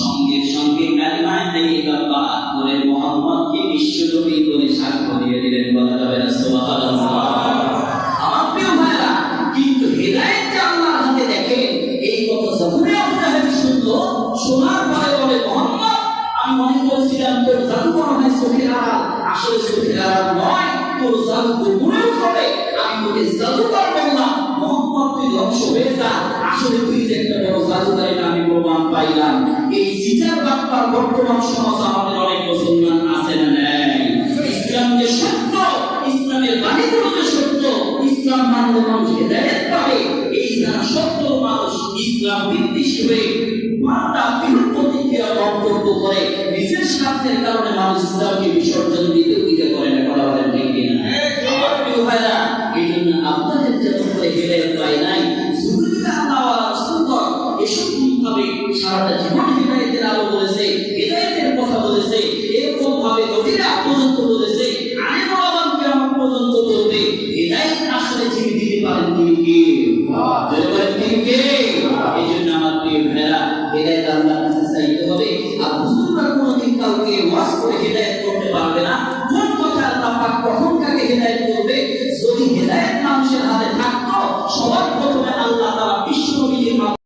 সঙ্গে সঙ্গে কালিমায় পাঠ করে মুহাম্মদকে না আমার প্রিয় ভাইরা এই কথা যখনই শোনার পরে বলে মোহাম্মদ আমি মনে করছিলাম জাদু আসলে চোখের জাদু আমি তোকে মোহাম্মদ তুই ধ্বংস হয়ে যা। আসলে তুই যে একটা এটা আমি প্রমাণ পাইলাম। এই সিটার বাপ্পার বর্তমান সমাজ আমাদের অনেক মুসলমান আছে না নাই? ইসলাম যে সত্য, ইসলামের বাণীগুলো যে সত্য। ইসলাম মানলে মানুষ হেদায়ত পাবে। এই যারা সত্য মানুষ, ইসলাম বিদ্বেষী হয়ে মাতা বিরূপ প্রতিক্রিয়া মন্তব্য করে বিশেষ স্বার্থের কারণে মানুষ ইসলামকে বিসর্জন দিতে উইতে করে না করা বলেন ঠিক কিনা? আমার প্রিয় ভাইরা, এই জন্য আপনাদের যেমন করে হেদায়ত পাই সারাটা জীবন হেদায়তের আলো বলেছে হেদায়তের কথা বলেছে এরকম ভাবে নবীরা পর্যন্ত বলেছে পর্যন্ত বলবে? হেদায়ত আসলে যিনি দিতে পারেন তিনি কে? করতে পারবে না। কখন করবে? যদি হেদায়ত মানুষের হাতে প্রথমে